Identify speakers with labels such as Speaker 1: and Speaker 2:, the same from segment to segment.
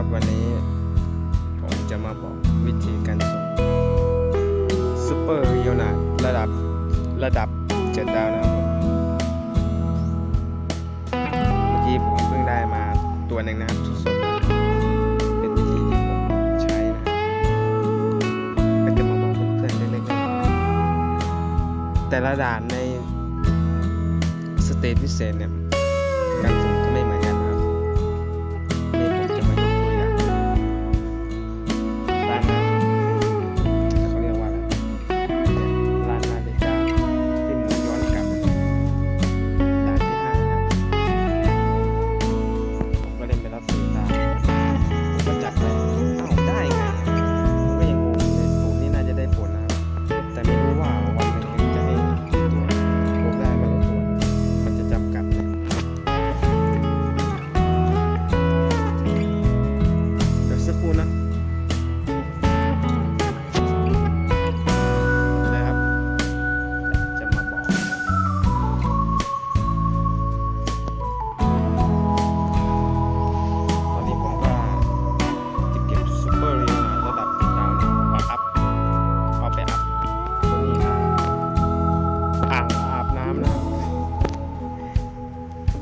Speaker 1: ับวันนี้ผมจะมาบอกวิธีการส่งซูเปอร์เรียนาระดับระดับเจ็ดดาวนะครับผมเมื่อกี้ผมเพิ่งได้มาตัวหนึ่งนะครับสดๆเป็นวิธีที่ผมใช้นะก็จะมาบอกเพื่อนๆเล็กๆน้อยๆแต่ละด่านในสเตจพิเศษเนี่ย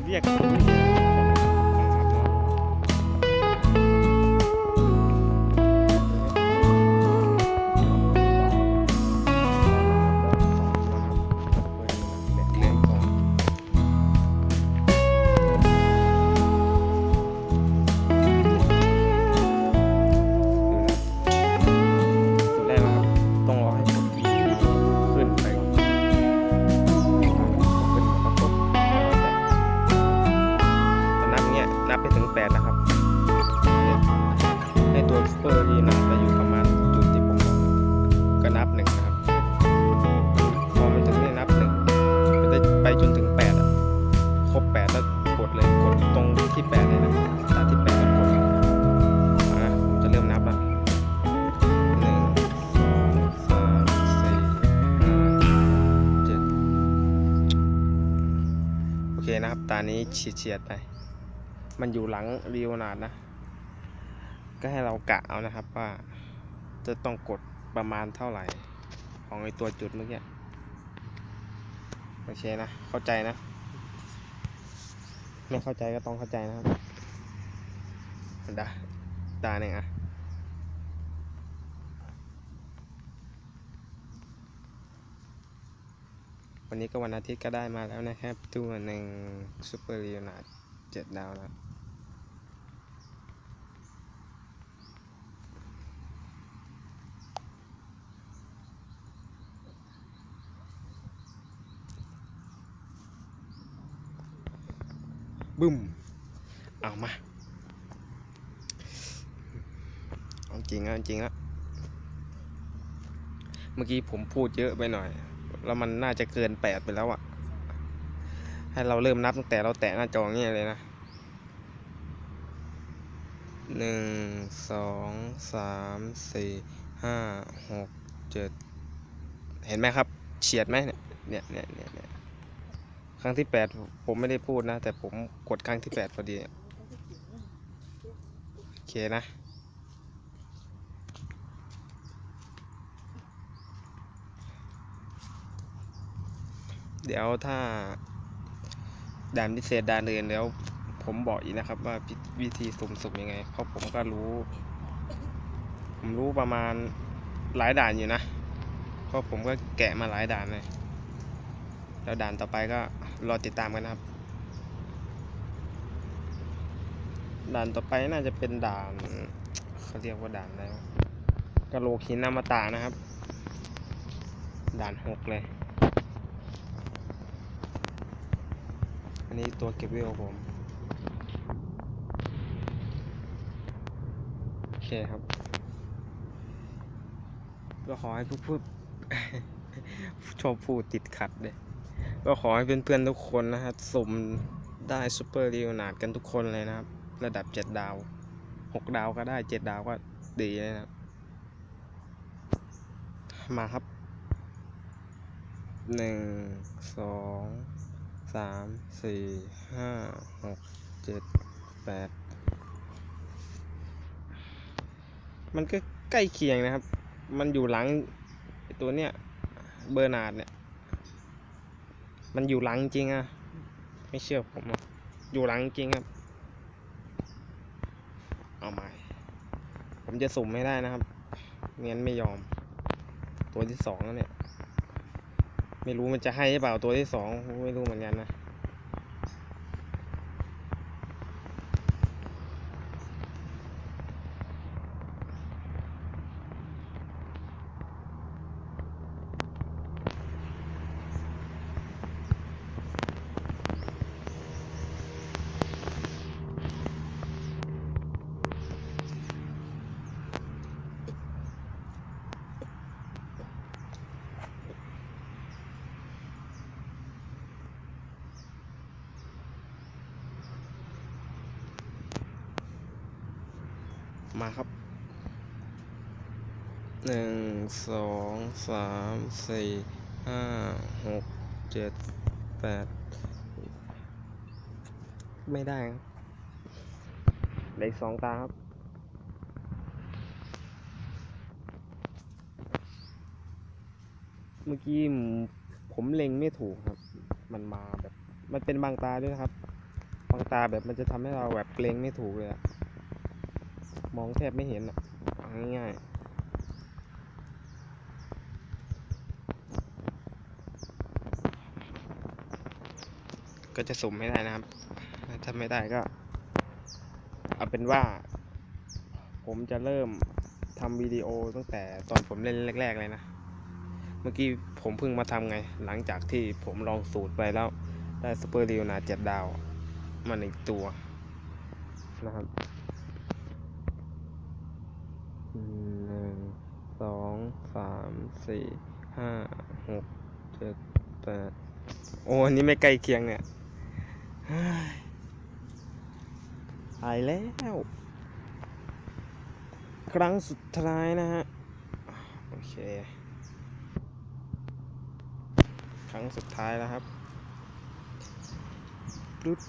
Speaker 1: เรียก เคนะครับ ตานี้เฉียดเฉียดๆไป มันอยู่หลังรียวนาดนะ ก็ให้เรากะเอานะครับว่าจะต้องกดประมาณเท่าไหร่ ของไอตัวจุดเมื่อกี้ โอเคนะ เข้าใจนะ ไม่เข้าใจก็ต้องเข้าใจนะครับดาตาหนึ่งอะ วันนี้ก็วันอาทิตย์ก็ได้มาแล้วนะครับ ตัวหนึ่งซูเปอร์เรียนาเจ็ดดาวนะบึ้ม เอามา เอาจริงเอาจริงแล้ว เมื่อกี้ผมพูดเยอะไปหน่อย แล้วมันน่าจะเกินแปดไปแล้วอะ่ะ ให้เราเริ่มนับตั้งแต่เราแตะหน้าจออย่างเงี้ยเลยนะหนึ่งสองสามสี่ห้าหกเจ็ดเห็นไหมครับ เฉียดไหมเนี่ยเนี่ยเนี่ยเนี่ยเนี่ยครั้งที่แปดผมไม่ได้พูดนะ แต่ผมกดครั้งที่แปดพอดี โอเคนะ เดี๋ยวถ้าด่านพิเศษด่านอื่นแล้ว ผมบอกอีกนะครับ ว่าวิธีสุ่มสุ่มยังไง เพราะผมก็รู้ ผมรู้ประมาณหลายด่านอยู่นะ เพราะผมก็แกะมาหลายด่านเลย แล้วด่านต่อไปก็รอติดตามกันนะครับ ด่านต่อไปน่าจะเป็นด่านเขาเรียกว่าด่านอะไรวะกะโหลกหินอมตะนะครับ ด่านหกเลย อันนี้ตัวเก็บเวลผม โอเคครับก็ขอให้พูดพูดชอบพูดติดขัดเลยก็ขอให้เพื่อนๆทุกคนนะครับสมได้ซูเปอร์ลีโอนาดกันทุกคนเลยนะครับ ระดับเจ็ดดาวหกดาวก็ได้เจ็ดดาวก็ดีเลยนะมาครับหนึ่งสอง สามสี่ห้าหกเจ็ดแปดมันก็ใกล้เคียงนะครับ มันอยู่หลังตัวเนี้ยเบอร์นาดเนี่ย มันอยู่หลังจริงอะไม่เชื่อผมอะอยู่หลังจริงครับ เอาใหม่ผมจะสุ่มไม่ได้นะครับ งั้นไม่ยอม ตัวที่สองแล้วเนี่ย ไม่รู้มันจะให้หรือเปล่าตัวที่สองไม่รู้เหมือนกันนะ มาครับหนึ่งสองสามสี่ห้าหกเจ็ดแปดไม่ได้ครับเหลืออกสองตาครับเมื่อกี้ผมเล็งไม่ถูกครับ มันมาแบบ มันเป็นบางตาด้วยนะครับ บางตาแบบมันจะทำให้เราแบบเล็งไม่ถูกเลยอะ มองแทบไม่เห็นอะง่ายๆ ก็จะสุ่มไม่ได้นะครับ ถ้าไม่ได้ก็ เอาเป็นว่า ผมจะเริ่มทำวิดีโอตั้งแต่ตอนผมเล่นแรก ๆ เลยนะ เมื่อกี้ผมเพิ่งมาทำไง หลังจากที่ผมลองสูตรไปแล้ว ได้สเปอร์เรียวนาเจ็ดดาว มาหนึ่งตัวนะครับ หนึ่ง สองสามสี่ห้าหกเจ็ดแปดโอ้อันนี้ไม่ใกล้เคียงเนี่ยเฮ้ยตายแล้ว ครั้งสุดท้ายนะฮะ โอเค ครั้งสุดท้ายแล้วครับปึ๊บ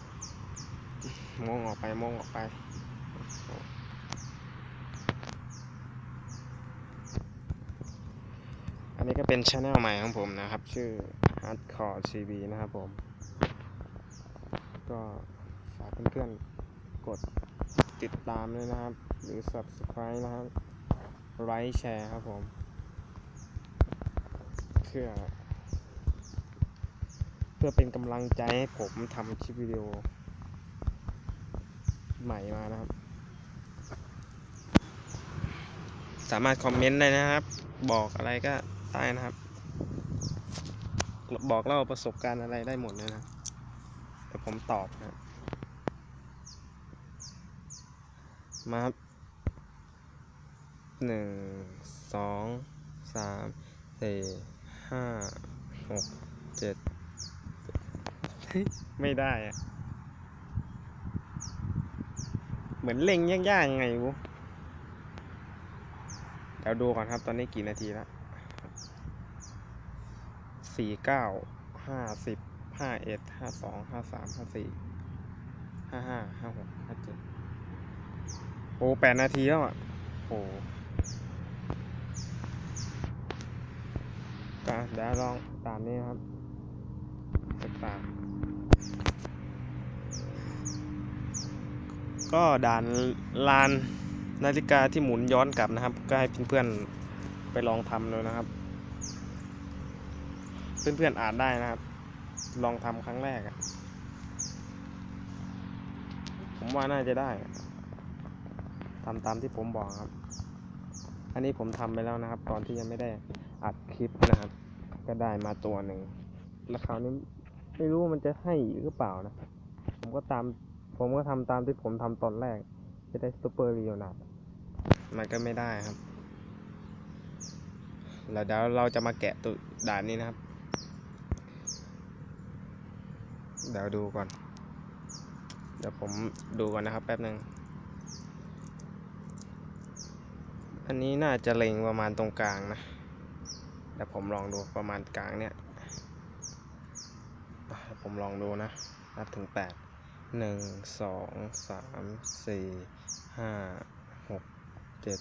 Speaker 1: มองออกไปมองออกไป อันนี้ก็เป็นช anel ใหม่ของผมนะครับ ชื่อ Hardcore TV นะครับผม ก็ฝากเพื่อนๆ กดติดตามด้วยนะครับ หรือ Subscribe นะครับไลค์แชร์ครับผมเพื่อเพื่อเป็นกำลังใจให้ผมทำคลิปวิดีโอ ใหม่มานะครับ สามารถคอมเมนต์ได้นะครับ บอกอะไรก็ ได้นะครับ บอกเล่าประสบการณ์อะไรได้หมดเลยนะเดี๋ยวผมตอบนะครับมาครับหนึ่งสองสามสี่ห้าหกเจ็ดไม่ได้อะเหมือนเล็งยากๆไงวะเดี๋ยวดูก่อนครับ ตอนนี้กี่นาทีแล้ว สี่เก้าห้าสิบห้าเอ็ดห้าสองห้าสามห้าสี่ห้าห้าห้าหกห้าเจ็ดโอ้แปดนาทีแล้วอะโอ้ก็เดี๋ยวลองตามนี้ครับติดตาม ก็ด่านลานนาฬิกาที่หมุนย้อนกลับนะครับ ก็ให้เพื่อนๆไปลองทำดูนะครับ เพื่อนๆอ่านได้นะครับ ลองทำครั้งแรกผมว่าน่าจะได้ทำตามที่ผมบอกครับ อันนี้ผมทำไปแล้วนะครับ ตอนที่ยังไม่ได้อัดคลิปนะครับ ก็ได้มาตัวหนึ่งแล้วคราวนี้ไม่รู้ว่ามันจะให้อีกหรือเปล่านะ ผมก็ตาม ผมก็ทำตามที่ผมทำตอนแรก จะได้ซูเปอร์เรียนามันก็ไม่ได้ครับแล้วเดี๋ยวเราจะมาแกะตัวด่านนี้นะครับ เดี๋ยวดูก่อน เดี๋ยวผมดูก่อนนะครับ แป๊บหนึ่งอันนี้น่าจะเล็งประมาณตรงกลางนะเดี๋ยวผมลองดูประมาณกลางเนี่ยผมลองดูนะ นับถึงแปดหนึ่งสองสามสี่ห้าหกเจ็ด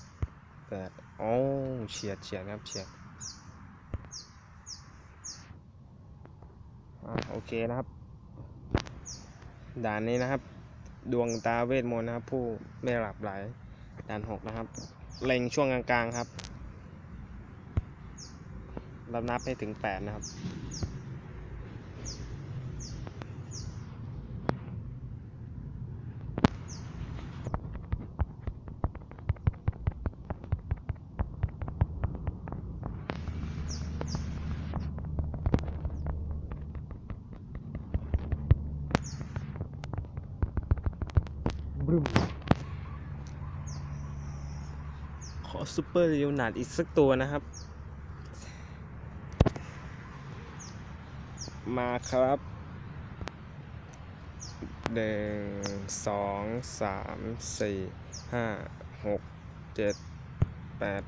Speaker 1: แปดโอ้เฉียดเฉียดครับเฉียดโอเคนะครับ ด่านนี้นะครับ ดวงตาเวทมนต์นะครับ ผู้ไม่หลับไหลด่านหกนะครับ เล็งช่วงกลางๆครับรับนับให้ถึงแปดนะครับ บรึมขอซูเปอร์เรียวนาดอีกสักตัวนะครับ มาครับหนึ่งสองสามสี่ห้าหกเจ็ดแปด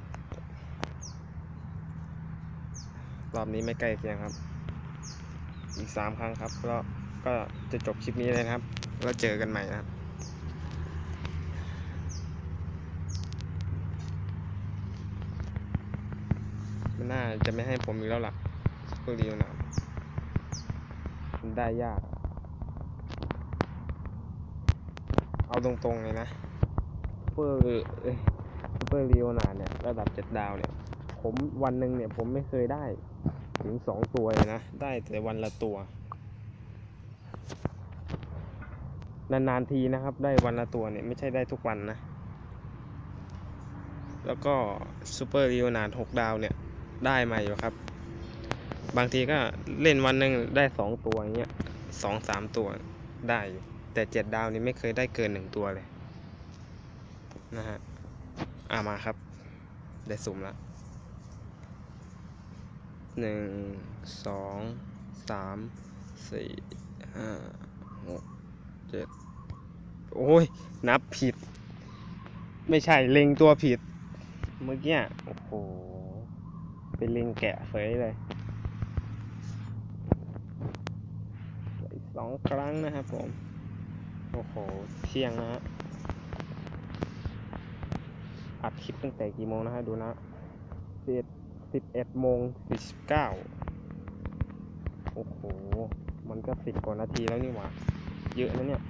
Speaker 1: รอบนี้ไม่ใกล้เคียงครับ อีกสามครั้งครับ แล้วก็จะจบคลิปนี้เลยนะครับ แล้วเจอกันใหม่นะครับ มันน่าจะไม่ให้ผมอีกแล้วล่ะพวกเดียวนะมันได้ยาก เอาตรงๆเลยนะเปอร์เปอร์เรียวนาเนี่ย ระดับเจ็ดดาวเนี่ย ผมวันหนึ่งเนี่ย ผมไม่เคยได้ถึงสองตัวเลยนะ ได้แต่วันละตัว นานๆทีนะครับ ได้วันละตัวเนี่ย ไม่ใช่ได้ทุกวันนะ แล้วก็ซูเปอร์เรียวนาหกดาวเนี่ย ได้มาอยู่ครับ บางทีก็เล่นวันหนึ่งได้สองตัวอย่างเงี้ยสองสามตัวได้อยู่แต่เจ็ดดาวนี่ไม่เคยได้เกินหนึ่งตัวเลย นะฮะอ่ามาครับ ได้สุ่มแล้วหนึ่งสองสามสี่ห้าหกเจ็ดโอ้ย นับผิด ไม่ใช่เล็งตัวผิด เมื่อกี้โอ้โห เป็นลิงแกะเฟยเลยสองครั้งนะครับผม โอ้โหเที่ยงนะฮะ อัดคลิปตั้งแต่กี่โมงนะฮะ ดูนะสิบสิบเอ็ดโมงสี่สิบเก้าโอ้โห มันก็สิบกว่านาทีแล้วนี่หว่า เยอะนะเนี่ย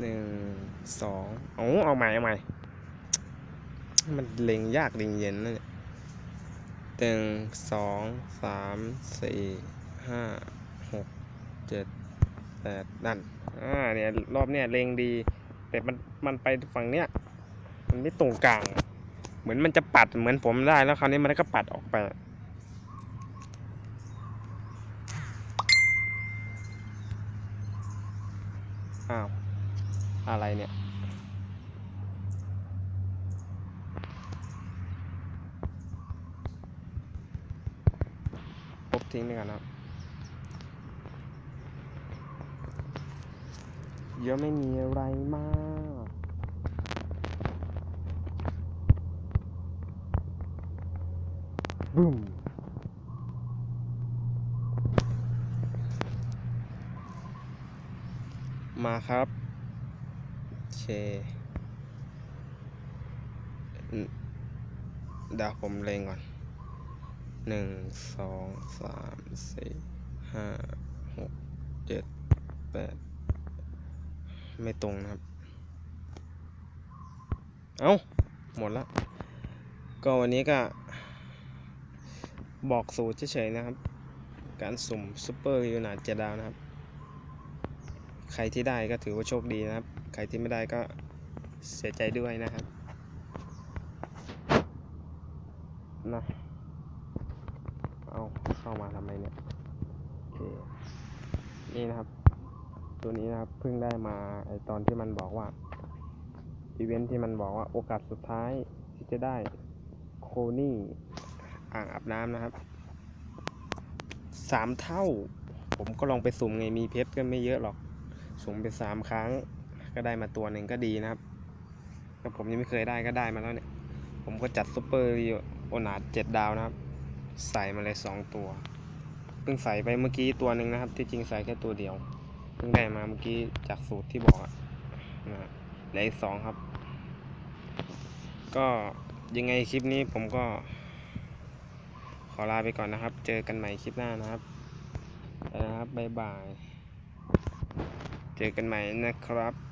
Speaker 1: หนึ่ง สองโอ้เอาใหม่เอาใหม่ มันเล็งยากเล็งเย็นนะเนี่ยหนึ่งสองสามสี่ห้าหกเจ็ดแปดนั่นอ่าเนี่ยรอบเนี้ยเล็งดี แต่มันมันไปฝั่งเนี้ยมันไม่ตรงกลาง เหมือนมันจะปัดเหมือนผมได้แล้วคราวนี้มันก็ปัดออกไปอ้าว อะไรเนี่ย บทิ้งไปก่อนนครับ เยอะไม่มีอะไรมากบึ้มมาครับโอเคเดี๋ยวผมเลงก่อน หนึ่งสองสามสี่ห้าหกเจ็ดแปดไม่ตรงนะครับ เอ้า หมดล้วก็วันนี้ก็ บอกสูตรเฉยๆนะครับ การสุ่มซูเปอร์ยูนาเจดาวนะครับ ใครที่ได้ก็ถือว่าโชคดีนะครับ ใครที่ไม่ได้ก็เสียใจด้วยนะครับนะ เอาเข้ามาทำไมเนี่ยโอเคนี่นะครับ ตัวนี้นะครับเพิ่งได้มาไอตอนที่มันบอกว่าอีเวนท์ที่มันบอกว่าโอกาสสุดท้ายที่จะได้โคนี่อ่างอาบน้ำนะครับสามเท่า ผมก็ลองไปสุ่มไงมีเพชรก็ไม่เยอะหรอก สุ่มไปสามครั้ง ก็ได้มาตัวหนึ่งก็ดีนะครับก็ผมยังไม่เคยได้ก็ได้มาแล้วเนี่ย ผมก็จัดซุปเปอร์โอนาเจ็ดดาวนะครับ ใส่มาเลยสองตัว เพิ่งใส่ไปเมื่อกี้ตัวหนึ่งนะครับ ที่จริงใส่แค่ตัวเดียว เพิ่งได้มาเมื่อกี้จากสูตรที่บอกนะฮะเหลืออีกสองครับ ก็ยังไงคลิปนี้ผมก็ ขอลาไปก่อนนะครับ เจอกันใหม่คลิปหน้านะครับไปนะครับบ๊ายบาย เจอกันใหม่นะครับ